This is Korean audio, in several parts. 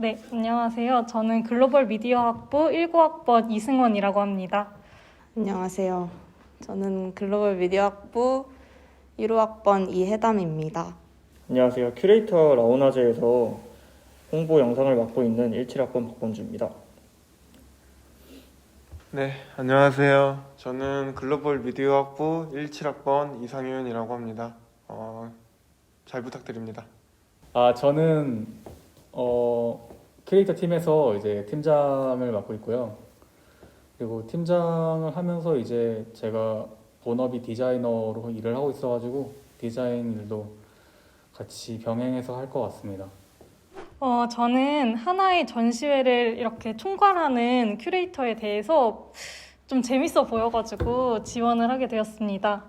네, 안녕하세요. 저는 글로벌 미디어 학부 19학번 이승원이라고 합니다. 안녕하세요. 저는 글로벌 미디어 학부 1호학번 이혜담입니다. 안녕하세요. 큐레이터 라오나제에서 홍보 영상을 맡고 있는 17학번 박범주입니다. 네, 안녕하세요. 저는 글로벌 미디어 학부 17학번 이상윤이라고 합니다. 어, 잘 부탁드립니다. 아, 저는 어, 크리에이터 팀에서 이제 팀장을 맡고 있고요. 그리고 팀장을 하면서 이제 제가 본업이 디자이너로 일을 하고 있어가지고 디자인 일도 같이 병행해서 할 것 같습니다. 어, 저는 하나의 전시회를 이렇게 총괄하는 큐레이터에 대해서 좀 재밌어 보여가지고 지원을 하게 되었습니다.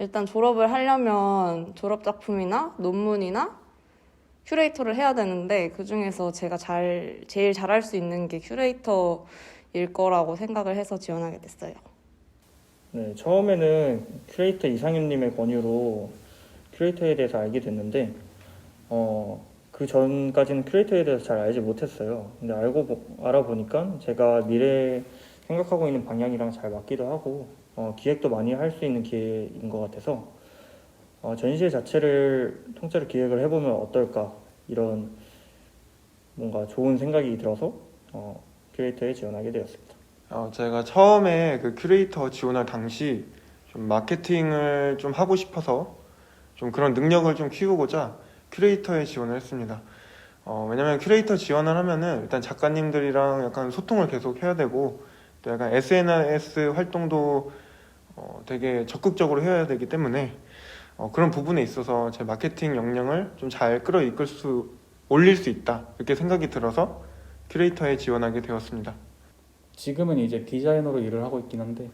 일단 졸업을 하려면 졸업 작품이나 논문이나 큐레이터를 해야 되는데 그 중에서 제가 잘 제일 잘할 수 있는 게 큐레이터일 거라고 생각을 해서 지원하게 됐어요. 네, 처음에는 큐레이터 이상윤님의 권유로 큐레이터에 대해서 알게 됐는데, 어, 그 전까지는 큐레이터에 대해서 잘 알지 못했어요. 근데 알고 보- 알아보니까 제가 미래에 생각하고 있는 방향이랑 잘 맞기도 하고, 어, 기획도 많이 할 수 있는 기회인 것 같아서, 어, 전시회 자체를 통째로 기획을 해보면 어떨까, 이런 뭔가 좋은 생각이 들어서, 어, 큐레이터에 지원하게 되었습니다. 어, 제가 처음에 그 큐레이터 지원할 당시 좀 마케팅을 좀 하고 싶어서 좀 그런 능력을 좀 키우고자 큐레이터에 지원을 했습니다. 어, 왜냐면 큐레이터 지원을 하면은 일단 작가님들이랑 약간 소통을 계속 해야 되고 또 약간 SNS 활동도 어, 되게 적극적으로 해야 되기 때문에 어, 그런 부분에 있어서 제 마케팅 역량을 좀 잘 끌어이끌 수 올릴 수 있다 이렇게 생각이 들어서 큐레이터에 지원하게 되었습니다. 지금은 이제 디자이너로 일을 하고 있긴 한데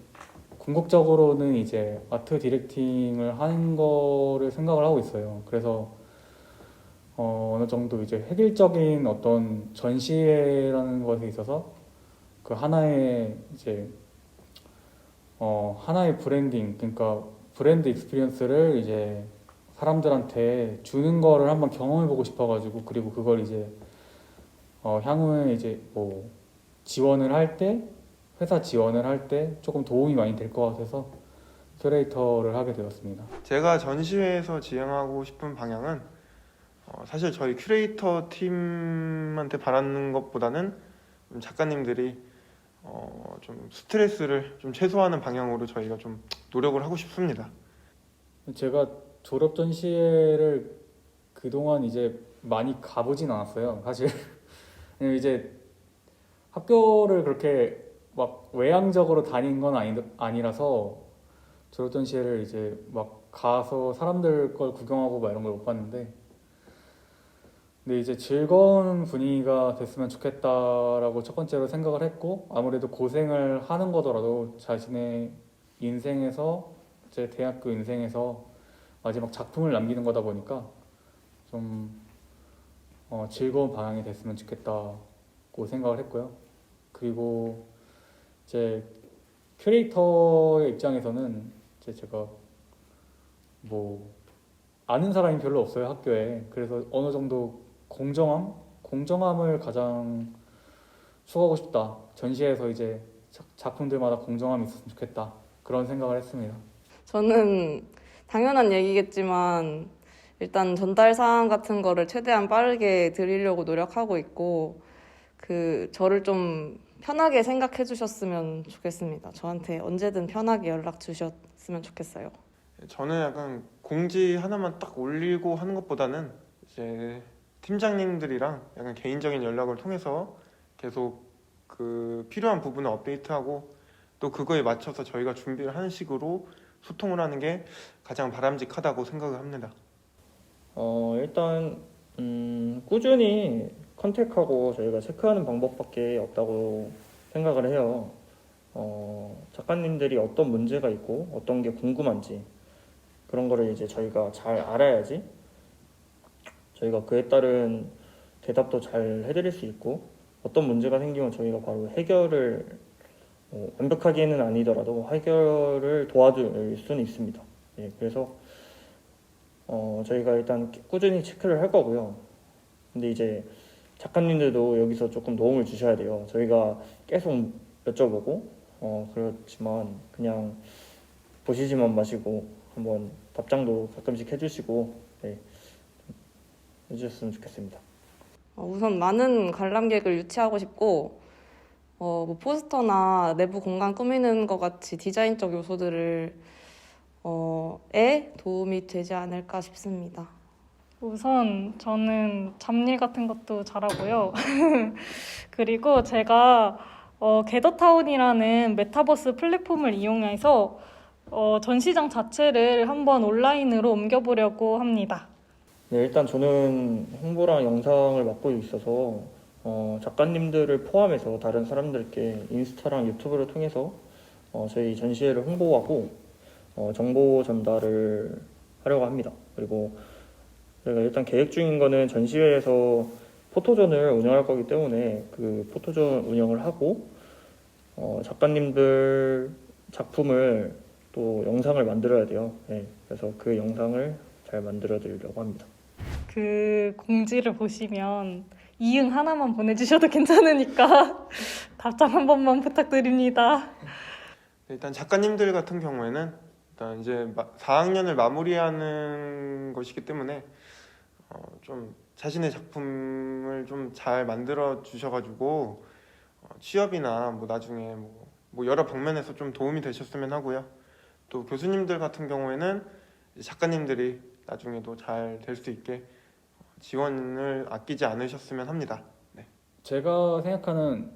궁극적으로는 이제 아트 디렉팅을 하는 거를 생각을 하고 있어요. 그래서 어, 어느 정도 이제 획일적인 어떤 전시회라는 것에 있어서 그 하나의 이제 어, 하나의 브랜딩 그러니까 브랜드 익스피리언스를 이제 사람들한테 주는 거를 한번 경험해 보고 싶어가지고 그리고 그걸 이제 어, 향후에 이제 뭐 지원을 할 때, 회사 지원을 할 때 조금 도움이 많이 될 것 같아서 큐레이터를 하게 되었습니다. 제가 전시회에서 지향하고 싶은 방향은 어, 사실 저희 큐레이터 팀한테 바라는 것보다는 좀 작가님들이 어, 좀 스트레스를 좀 최소화하는 방향으로 저희가 좀 노력을 하고 싶습니다. 제가 졸업 전시회를 그동안 이제 많이 가보진 않았어요. 사실 이제 학교를 그렇게 막 외향적으로 다닌 건 아니, 아니라서 졸업 전시회를 이제 막 가서 사람들 걸 구경하고 막 이런 걸 못 봤는데 근데 이제 즐거운 분위기가 됐으면 좋겠다라고 첫 번째로 생각을 했고 아무래도 고생을 하는 거더라도 자신의 인생에서 제 대학교 인생에서 마지막 작품을 남기는 거다 보니까 좀 어, 즐거운 방향이 됐으면 좋겠다고 생각을 했고요. 그리고 이제 큐레이터의 입장에서는 이제 제가 뭐 아는 사람이 별로 없어요 학교에 그래서 어느 정도 공정함 공정함을 가장 추구하고 싶다 전시회에서 이제 작- 작품들마다 공정함이 있었으면 좋겠다 그런 생각을 했습니다. 저는 당연한 얘기겠지만 일단 전달 사항 같은 거를 최대한 빠르게 드리려고 노력하고 있고 그 저를 좀 편하게 생각해 주셨으면 좋겠습니다. 저한테 언제든 편하게 연락 주셨으면 좋겠어요. 저는 약간 공지 하나만 딱 올리고 하는 것보다는 이제 팀장님들이랑 약간 개인적인 연락을 통해서 계속 그 필요한 부분을 업데이트하고 또 그거에 맞춰서 저희가 준비를 하는 식으로 소통을 하는 게 가장 바람직하다고 생각을 합니다. 어, 일단 음, 꾸준히 컨택하고 저희가 체크하는 방법밖에 없다고 생각을 해요. 어, 작가님들이 어떤 문제가 있고 어떤 게 궁금한지 그런 거를 이제 저희가 잘 알아야지 저희가 그에 따른 대답도 잘 해드릴 수 있고 어떤 문제가 생기면 저희가 바로 해결을 어, 완벽하게는 아니더라도 해결을 도와줄 수는 있습니다. 예, 그래서 어, 저희가 일단 꾸준히 체크를 할 거고요. 근데 이제 작가님들도 여기서 조금 도움을 주셔야 돼요. 저희가 계속 여쭤보고 어, 그렇지만 그냥 보시지만 마시고 한번 답장도 가끔씩 해주시고 네, 해주셨으면 좋겠습니다. 어, 우선 많은 관람객을 유치하고 싶고 어, 뭐 포스터나 내부 공간 꾸미는 것 같이 디자인적 요소들을 어, 에 도움이 되지 않을까 싶습니다. 우선 저는 잡일 같은 것도 잘하고요. 그리고 제가 어, 게더타운이라는 메타버스 플랫폼을 이용해서 어, 전시장 자체를 한번 온라인으로 옮겨보려고 합니다. 네, 일단 저는 홍보랑 영상을 맡고 있어서 어, 작가님들을 포함해서 다른 사람들께 인스타랑 유튜브를 통해서 어, 저희 전시회를 홍보하고 어, 정보 전달을 하려고 합니다. 그리고 저희가 일단 계획 중인 거는 전시회에서 포토존을 운영할 거기 때문에 그 포토존 운영을 하고 어, 작가님들 작품을 또 영상을 만들어야 돼요. 네, 그래서 그 영상을 잘 만들어 드리려고 합니다. 그 공지를 보시면 이응 하나만 보내주셔도 괜찮으니까 답장 한 번만 부탁드립니다. 일단 작가님들 같은 경우에는 일단 이제 4학년을 마무리하는 것이기 때문에 어, 좀 자신의 작품을 좀 잘 만들어 주셔가지고 어, 취업이나 뭐 나중에 뭐, 뭐 여러 방면에서 좀 도움이 되셨으면 하고요. 또 교수님들 같은 경우에는 작가님들이 나중에도 잘 될 수 있게 지원을 아끼지 않으셨으면 합니다. 네. 제가 생각하는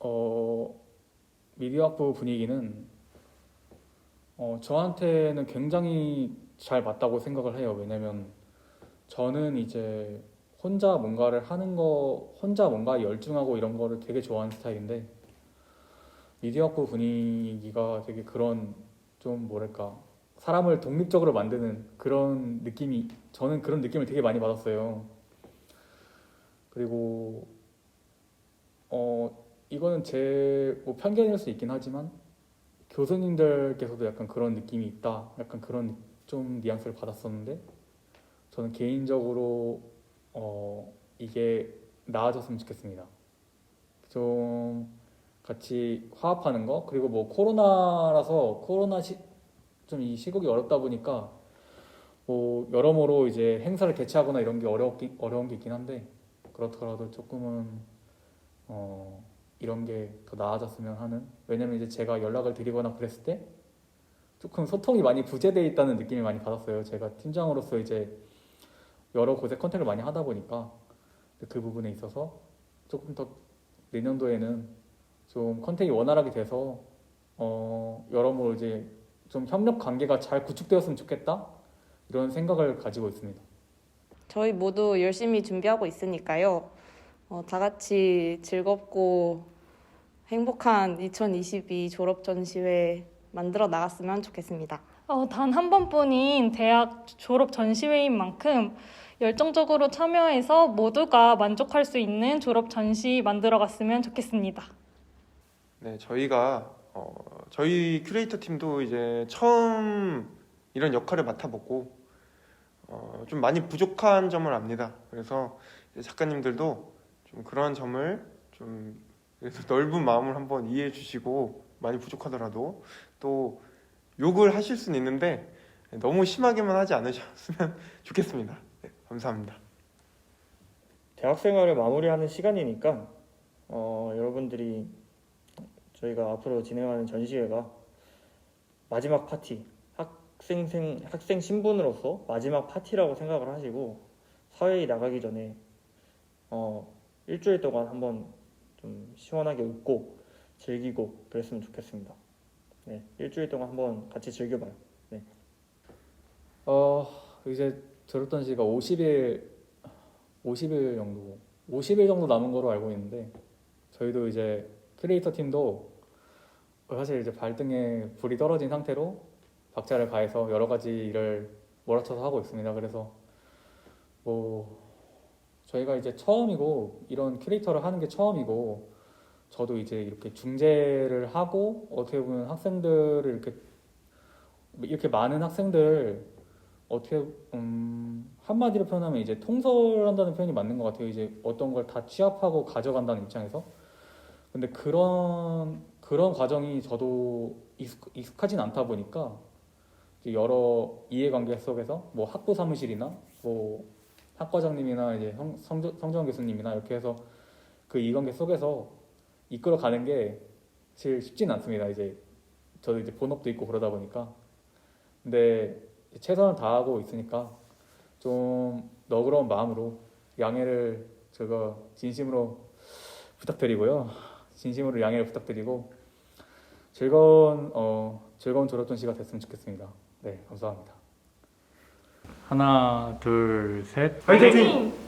어, 미디어학부 분위기는 어, 저한테는 굉장히 잘 맞다고 생각을 해요. 왜냐면 저는 이제 혼자 뭔가를 하는 거, 혼자 뭔가 열중하고 이런 거를 되게 좋아하는 스타일인데 미디어학부 분위기가 되게 그런 좀 뭐랄까 사람을 독립적으로 만드는 그런 느낌이 저는 그런 느낌을 되게 많이 받았어요. 그리고 어 이거는 제 뭐 편견일 수 있긴 하지만 교수님들께서도 약간 그런 느낌이 있다. 약간 그런 좀 뉘앙스를 받았었는데 저는 개인적으로 어 이게 나아졌으면 좋겠습니다. 좀 같이 화합하는 거 그리고 뭐 코로나라서 코로나 시, 좀 이 시국이 어렵다 보니까 뭐 여러모로 이제 행사를 개최하거나 이런 게 어렵긴 어려운 게 있긴 한데 그렇더라도 조금은 어 이런 게 더 나아졌으면 하는 왜냐면 이제 제가 연락을 드리거나 그랬을 때 조금 소통이 많이 부재돼 있다는 느낌을 많이 받았어요. 제가 팀장으로서 이제 여러 곳에 컨택을 많이 하다 보니까 그 부분에 있어서 조금 더 내년도에는 좀 컨택이 원활하게 돼서 어 여러모로 이제 좀 협력 관계가 잘 구축되었으면 좋겠다 이런 생각을 가지고 있습니다. 저희 모두 열심히 준비하고 있으니까요. 어, 다 같이 즐겁고 행복한 2022 졸업 전시회 만들어 나갔으면 좋겠습니다. 어, 단 한 번뿐인 대학 졸업 전시회인 만큼 열정적으로 참여해서 모두가 만족할 수 있는 졸업 전시 만들어 갔으면 좋겠습니다. 네, 저희가 어, 저희 큐레이터 팀도 이제 처음 이런 역할을 맡아보고 어, 좀 많이 부족한 점을 압니다. 그래서 작가님들도 좀 그런 점을 좀 넓은 마음을 한번 이해해 주시고 많이 부족하더라도 또 욕을 하실 수는 있는데 너무 심하게만 하지 않으셨으면 좋겠습니다. 네, 감사합니다. 대학 생활을 마무리하는 시간이니까 어, 여러분들이 저희가 앞으로 진행하는 전시회가 마지막 파티 학생생 학생 신분으로서 마지막 파티라고 생각을 하시고 사회에 나가기 전에 어, 일주일 동안 한번 좀 시원하게 웃고 즐기고 그랬으면 좋겠습니다. 네, 일주일 동안 한번 같이 즐겨봐요. 어 이제 졸업던 시가 50일 50일 정도 50일 정도 남은 거로 알고 있는데 저희도 이제 크리에이터 팀도 사실 이제 발등에 불이 떨어진 상태로 박차를 가해서 여러 가지 일을 몰아쳐서 하고 있습니다. 그래서 뭐 저희가 이제 처음이고 이런 큐레이터를 하는 게 처음이고 저도 이제 이렇게 중재를 하고 어떻게 보면 학생들을 이렇게 이렇게 많은 학생들 어떻게 음, 한마디로 표현하면 이제 통솔한다는 표현이 맞는 것 같아요. 이제 어떤 걸 다 취합하고 가져간다는 입장에서. 근데 그런 그런 과정이 저도 익숙, 익숙 하진 않다 보니까 여러 이해관계 속에서 뭐 학부 사무실이나 뭐 학과장님이나 이제 성, 성정, 성정 교수님이나 이렇게 해서 그 이관계 속에서 이끌어가는 게 사실 쉽진 않습니다. 이제 저도 이제 본업도 있고 그러다 보니까 근데 최선을 다하고 있으니까 좀 너그러운 마음으로 양해를 제가 진심으로 부탁드리고요. 진심으로 양해를 부탁드리고 즐거운 어 즐거운 졸업 전 시가 됐으면 좋겠습니다. 네 감사합니다. 하나 둘 셋. 화이팅!